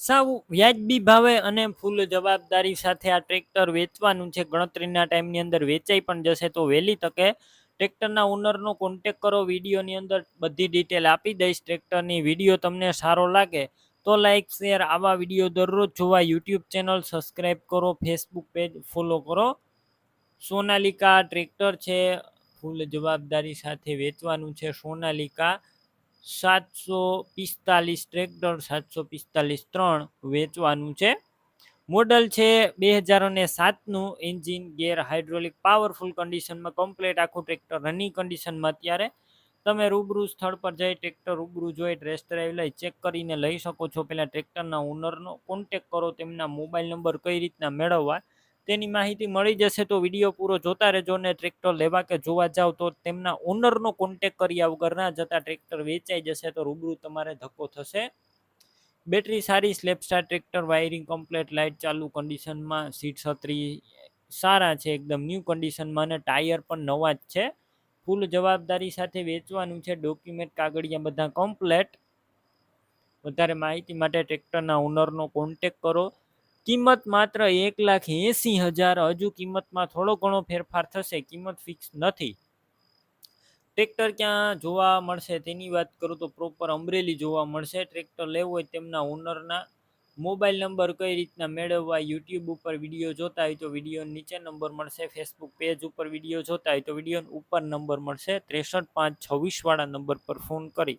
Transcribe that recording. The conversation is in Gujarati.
સાવ વ્યાજબી ભાવે અને ફૂલ જવાબદારી સાથે આ ટ્રેક્ટર વેચવાનું છે. ગણતરીના ટાઈમની અંદર વેચાઈ પણ જશે તો વહેલી તકે ટ્રેક્ટરના ઓનરનો કોન્ટેક કરો. વિડીયોની અંદર બધી ડિટેલ આપી દઈશ. ટ્રેક્ટરની વીડિયો તમને સારો લાગે તો લાઈક શેર આવા વીડિયો દરરોજ જોવા. યુટ્યુબ ચેનલ સબસ્ક્રાઈબ કરો. ફેસબુક પેજ ફોલો કરો. સોનાલિકા ટ્રેક્ટર છે. ફૂલ જવાબદારી સાથે વેચવાનું છે સોનાલિકા. સાતસો પિસ્તાલીસ ટ્રેક્ટર સાતસો પિસ્તાલીસ ત્રણ વેચવાનું છે. મોડલ છે બે હજાર અને સાતનું એન્જિન ગેર હાઇડ્રોલિક પાવરફુલ કન્ડિશનમાં કમ્પ્લીટ આખું ટ્રેક્ટર રનિંગ કન્ડિશનમાં અત્યારે. તમે રૂબરૂ સ્થળ પર જઈ ટ્રેક્ટર રૂબરૂ જોઈ ડ્રેસ ડ્રાઈવ લઈ ચેક કરીને લઈ શકો છો. પહેલાં ટ્રેક્ટરના ઓનરનો કોન્ટેક કરો તેમના મોબાઈલ નંબર કઈ રીતના મેળવવા તેની માહિતી મળી જશે તો વીડિયો પૂરો જોતા રહેજો ને ટ્રેક્ટર લેવા કે જોવા જાવ તો તેમના ઓનરનો કોન્ટેક કર્યા વગર ના જતા ટ્રેક્ટર વેચાઈ જશે તો રૂબરૂ તમારે ધક્કો થશે. બેટરી સારી સ્લેપસ્ટાર ટ્રેક્ટર વાયરિંગ કમ્પ્લેટ લાઇટ ચાલુ કન્ડિશનમાં સીટ છત્રી સારા છે, એકદમ ન્યૂ કન્ડિશનમાં અને ટાયર પણ નવા જ છે. ફૂલ જવાબદારી સાથે વેચવાનું છે ડોક્યુમેન્ટ કાગળિયા બધા કમ્પ્લેટ વધારે માહિતી માટે ટ્રેક્ટરના ઓનરનો કોન્ટેક કરો. કિંમત માત્ર એક લાખ એંસી હજાર, હજુ કિંમતમાં થોડો ઘણો ફેરફાર થશે, કિંમત ફિક્સ નથી. ટ્રેક્ટર ક્યાં જોવા મળશે તેની વાત કરું તો પ્રોપર અમરેલી જોવા મળશે. ટ્રેક્ટર લેવું હોય તેમના ઓનરના મોબાઈલ નંબર કઈ રીતના મેળવવા યુટ્યુબ ઉપર વીડિયો જોતા હોય તો વીડિયો નીચે નંબર મળશે ફેસબુક પેજ ઉપર વીડિયો જોતા હોય તો વીડિયો ઉપર નંબર મળશે. ત્રેસઠ પાંચ છવ્વીસ વાળા નંબર પર ફોન કરી